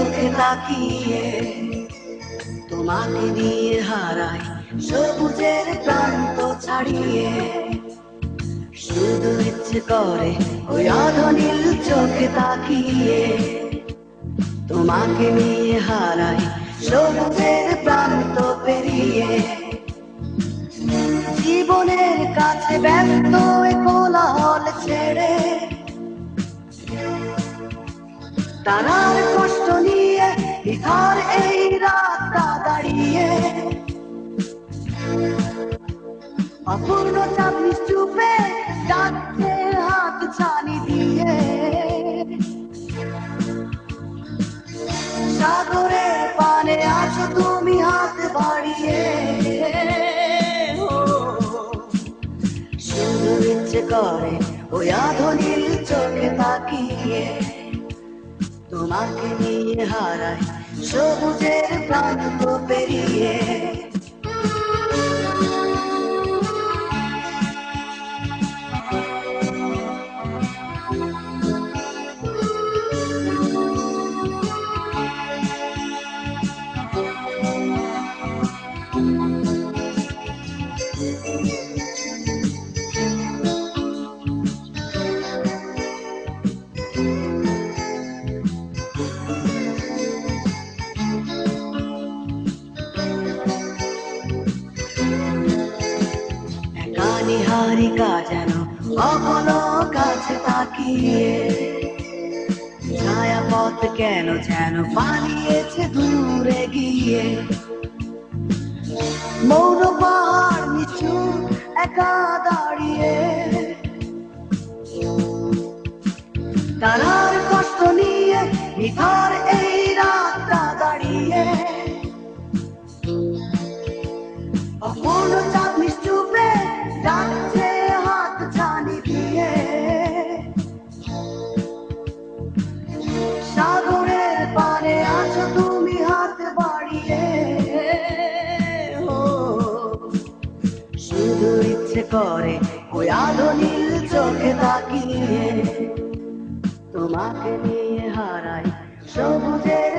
চোখে তাকিয়ে তোমাকে নিয়ে হারাই সবুজের প্রান্ত ছাড়িয়ে। শুধু ইচ্ছে করে ওই আধুনিল চোখে তাকিয়ে। তোমাকে নিয়ে হারাই সবুজের প্রান্ত পেরিয়ে। জীবনের কাছে ব্যস্ত কোলাহল ছেড়ে। তারার অপূর্ণ চাপ নিশ্চুপে ডাকছে হাত ছানি দিয়ে। সাগরের পানে আছো তুমি হাত বাড়িয়ে। শুধু ইচ্ছে করে, ওই আধুনিল চোখে তাকিয়ে। তোমাকে নিয়ে হারাই সবুজের প্রান্ত পেরিয়ে। একানি হারিকা যেন কখনো কাছে তাকিয়ে। ছায়া পথ কেন যেন পালিয়েছে দূরে গিয়ে। মৌন পাহাড় নিচু একা দাঁড়িয়ে। তারার কষ্ট নিয়ে নিথর ইচ্ছে করে ওই আলো নীল চোখে তাকিয়ে। তোমাকে নিয়ে হারাই সবুজের